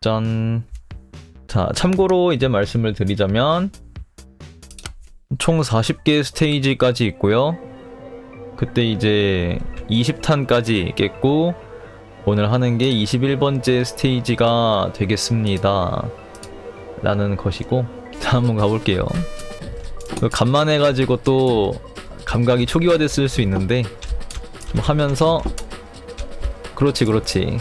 짠. 자, 참고로 이제 말씀을 드리자면 총 40개 스테이지까지 있고요. 그때 이제 20탄까지 깼고 오늘 하는 게 21번째 스테이지가 되겠습니다. 라는 것이고 자, 한번 가볼게요. 그 간만에 가지고 또 감각이 초기화됐을 수 있는데 뭐 하면서 그렇지 그렇지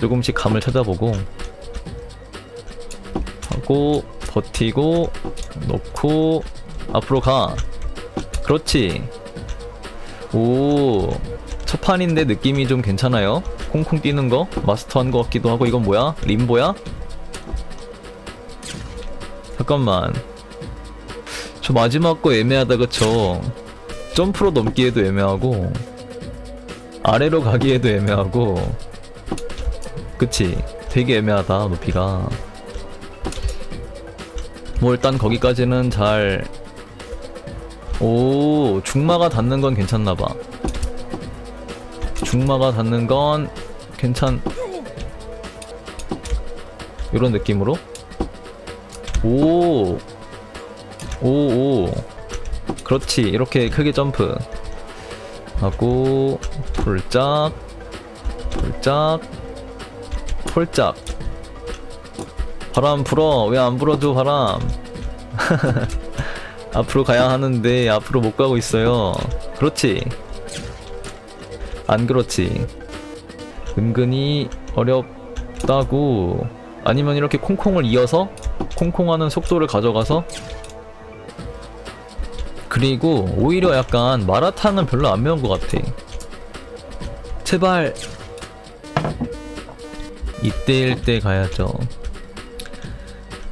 조금씩 감을 찾아보고 하고 버티고 놓고 앞으로 가. 그렇지. 오 첫판인데 느낌이 좀 괜찮아요? 콩콩 뛰는 거? 마스터한 거 같기도 하고 이건 뭐야? 림보야? 잠깐만. 저 마지막 거 애매하다 그쵸 점프로 넘기에도 애매하고 아래로 가기에도 애매하고 그치 되게 애매하다 높이가 뭐 일단 거기까지는 잘 오, 중마가 닿는 건 괜찮나봐. 중마가 닿는 건 괜찮. 이런 느낌으로? 오, 오, 오. 그렇지. 이렇게 크게 점프. 하고, 폴짝, 폴짝, 폴짝. 바람 불어. 왜 안 불어줘, 바람. 앞으로 가야 하는데 앞으로 못 가고 있어요. 그렇지. 안 그렇지. 은근히 어렵다고. 아니면 이렇게 콩콩을 이어서 콩콩하는 속도를 가져가서 그리고 오히려 약간 마라탕은 별로 안 매운 것 같아. 제발 이때일 때 가야죠.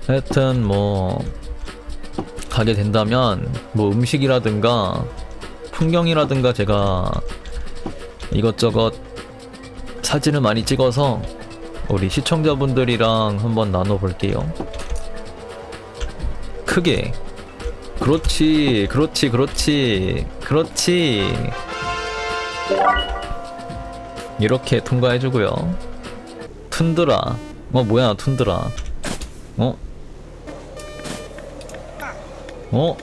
하여튼 뭐 가게 된다면 뭐 음식이라든가 풍경이라든가 제가 이것저것 사진을 많이 찍어서 우리 시청자분들이랑 한번 나눠볼게요. 크게. 그렇지, 그렇지, 그렇지, 그렇지. 이렇게 통과해주고요. 툰드라. 어, 뭐야, 툰드라. 어? 어?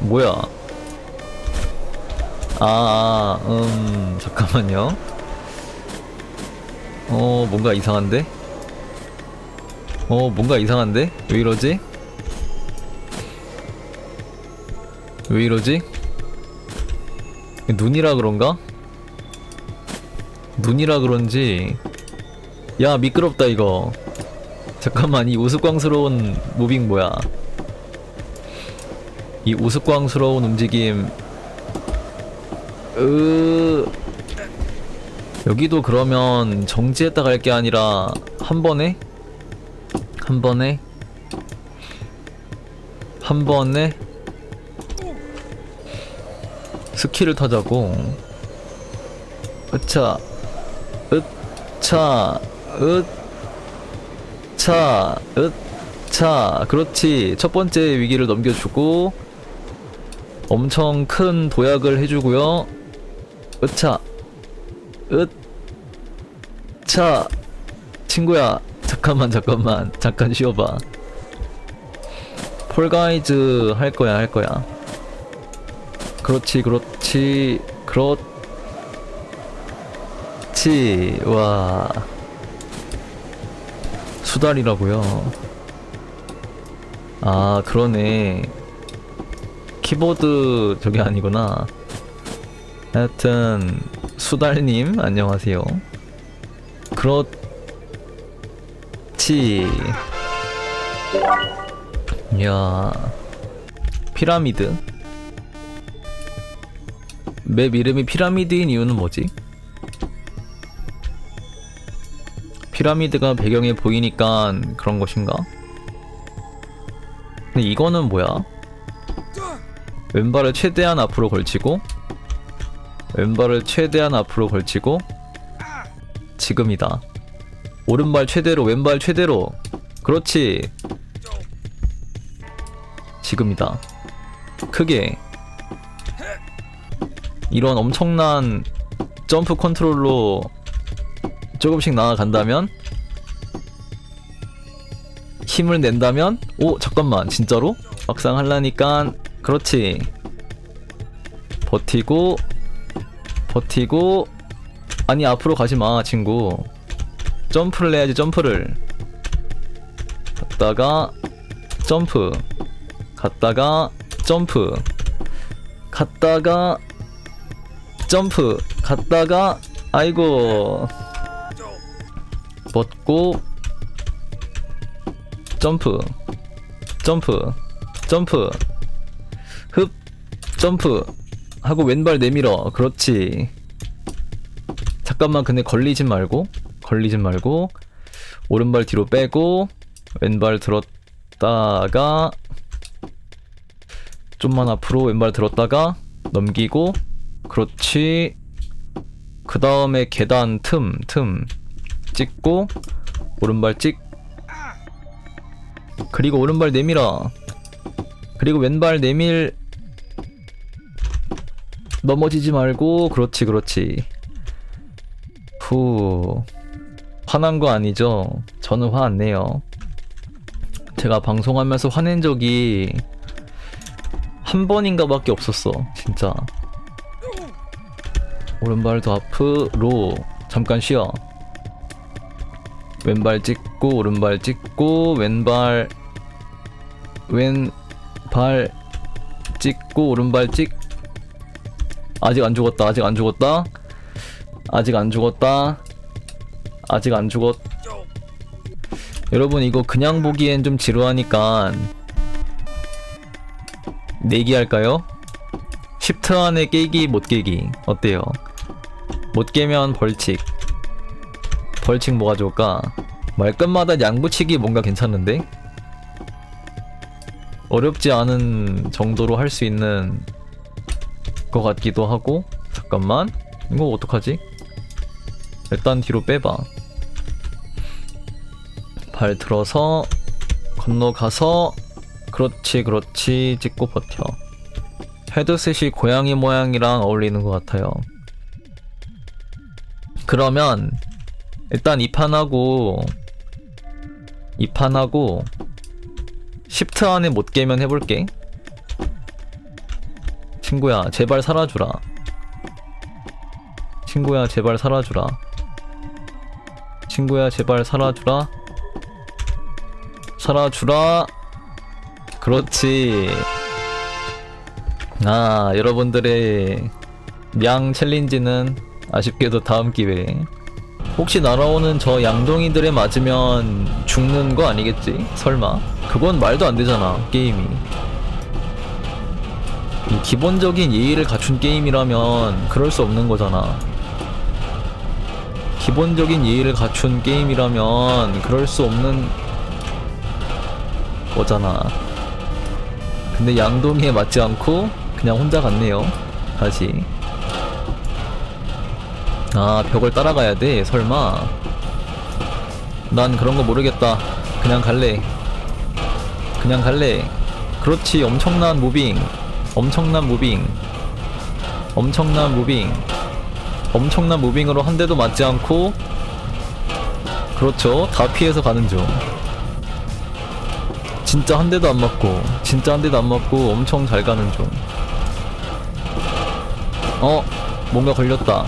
뭐야? 아, 아, 음, 잠깐만요. 어, 뭔가 이상한데? 어, 뭔가 이상한데? 왜 이러지? 왜 이러지? 눈이라 그런가? 눈이라 그런지. 야, 미끄럽다, 이거. 잠깐만, 이 우스꽝스러운 무빙 뭐야? 이 우스꽝스러운 움직임. 으... 여기도 그러면 정지했다 갈 게 아니라 한 번에? 한 번에? 한 번에? 스킬을 타자고. 으차. 으차 으차 으차 그렇지 첫 번째 위기를 넘겨주고 엄청 큰 도약을 해주고요. 으차, 으차, 친구야, 잠깐만, 잠깐만, 잠깐 쉬어봐. 폴가이즈 할 거야, 할 거야. 그렇지, 그렇지, 그렇지, 와. 수달이라고요. 아, 그러네. 키보드 저게 아니구나. 하여튼 수달님 안녕하세요. 그렇지. 이야 피라미드. 맵 이름이 피라미드인 이유는 뭐지? 피라미드가 배경에 보이니까 그런 것인가? 근데 이거는 뭐야? 왼발을 최대한 앞으로 걸치고 왼발을 최대한 앞으로 걸치고 지금이다. 오른발 최대로 왼발 최대로. 그렇지. 지금이다. 크게. 이런 엄청난 점프 컨트롤로 조금씩 나아간다면 힘을 낸다면 오 잠깐만 진짜로? 막상 하려니까 그렇지. 버티고 버티고 아니 앞으로 가지마 친구. 점프를 해야지 점프를. 갔다가 점프. 갔다가 점프. 갔다가 점프. 갔다가 아이고 벗고 점프 점프 점프 흡 점프 하고 왼발 내밀어. 그렇지. 잠깐만 근데 걸리진 말고 걸리진 말고 오른발 뒤로 빼고 왼발 들었다가 좀만 앞으로 왼발 들었다가 넘기고 그렇지. 그 다음에 계단 틈 틈 찍고 오른발 찍. 그리고 오른발 내밀어. 그리고 왼발 내밀. 넘어지지 말고 그렇지 그렇지. 후. 화난 거 아니죠? 저는 화 안 내요. 제가 방송하면서 화낸 적이 한 번인가 밖에 없었어 진짜. 오른발 더 앞으로 잠깐 쉬어 왼발 찍고 오른발 찍고 왼발 왼발 찍고 오른발 찍. 아직 안 죽었다 아직 안 죽었다. 아직 안 죽었다. 아직 안 죽었. 여러분 이거 그냥 보기엔 좀 지루하니까 내기 할까요? 10트 안에 깨기 못 깨기. 어때요? 못 깨면 벌칙 벌칙 뭐가 좋을까? 말끝마다 양붙이기 뭔가 괜찮은데? 어렵지 않은 정도로 할 수 있는 것 같기도 하고 잠깐만 이거 어떡하지? 일단 뒤로 빼봐 발 들어서 건너가서 그렇지 그렇지 찍고 버텨 헤드셋이 고양이 모양이랑 어울리는 것 같아요 그러면 일단 이 판하고 이 판하고 10트 안에 못 깨면 해볼게. 친구야 제발 살아주라. 친구야 제발 살아주라. 친구야 제발 살아주라. 살아주라. 그렇지. 아 여러분들의 양 챌린지는 아쉽게도 다음 기회에 혹시 날아오는 저 양동이들에 맞으면 죽는 거 아니겠지? 설마? 그건 말도 안 되잖아, 게임이. 이 기본적인 예의를 갖춘 게임이라면 그럴 수 없는 거잖아. 기본적인 예의를 갖춘 게임이라면 그럴 수 없는 거잖아. 근데 양동이에 맞지 않고 그냥 혼자 갔네요. 다시. 아 벽을 따라가야 돼. 설마. 난 그런 거 모르겠다. 그냥 갈래. 그냥 갈래. 그렇지 엄청난 무빙. 엄청난 무빙. 엄청난 무빙. 엄청난 무빙으로 한 대도 맞지 않고. 그렇죠. 다 피해서 가는 중. 진짜 한 대도 안 맞고 진짜 한 대도 안 맞고 엄청 잘 가는 중. 어? 뭔가 걸렸다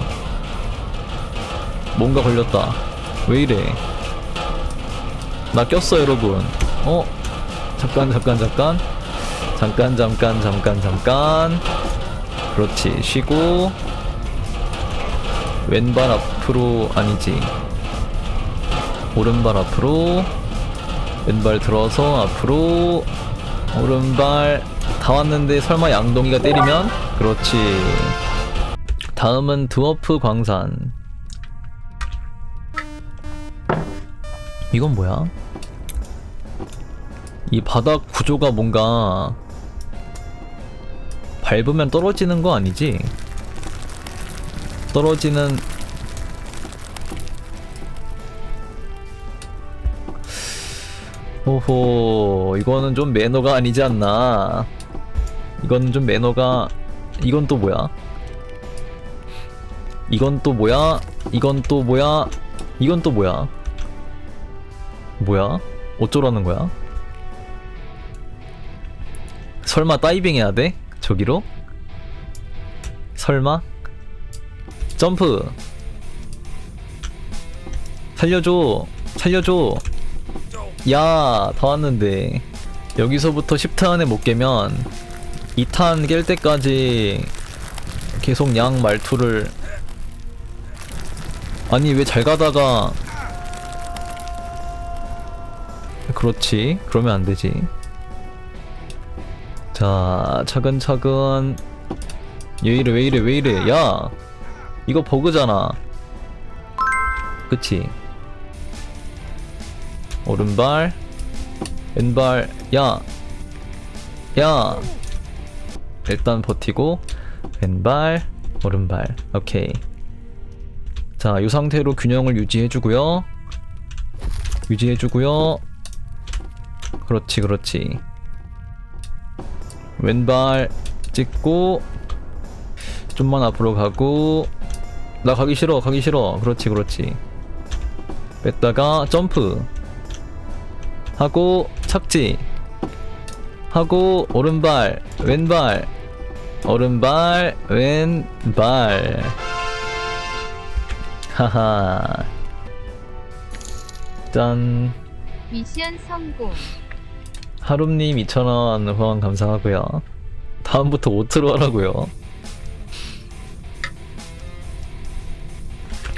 뭔가 걸렸다. 왜 이래? 나 꼈어, 여러분. 어? 잠깐, 잠깐, 잠깐. 잠깐, 잠깐, 잠깐, 잠깐. 그렇지. 쉬고. 왼발 앞으로, 아니지. 오른발 앞으로. 왼발 들어서 앞으로. 오른발. 다 왔는데 설마 양동이가 때리면? 그렇지. 다음은 드워프 광산. 이건 뭐야? 이 바닥 구조가 뭔가 밟으면 떨어지는 거 아니지? 떨어지는 오호 이거는 좀 매너가 아니지 않나? 이건 좀 매너가 이건 또 뭐야? 이건 또 뭐야? 이건 또 뭐야? 이건 또 뭐야 뭐야? 어쩌라는 거야? 설마 다이빙 해야 돼? 저기로? 설마? 점프! 살려줘! 살려줘! 야, 다 왔는데. 여기서부터 10탄 안에 못 깨면 2탄 깰 때까지 계속 양 말투를 아니 왜 잘 가다가 그렇지. 그러면 안 되지. 자 차근차근. 얘 이래 왜 이래 왜 이래. 야 이거 버그잖아. 그치? 오른발 왼발 야 야. 일단 버티고 왼발 오른발. 오케이. 자, 이 상태로 균형을 유지해주고요. 유지해주고요. 그렇지, 그렇지. 왼발 찍고 좀만 앞으로 가고 나 가기 싫어, 가기 싫어. 그렇지, 그렇지. 뺐다가 점프 하고 착지 하고 오른발 왼발 오른발 왼발 하하. 짠. 미션 성공. 하룸님 2,000원 후원 감사하고요. 다음부터 오트로 하라고요.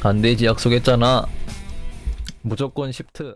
안 되지 약속했잖아. 무조건 시프트.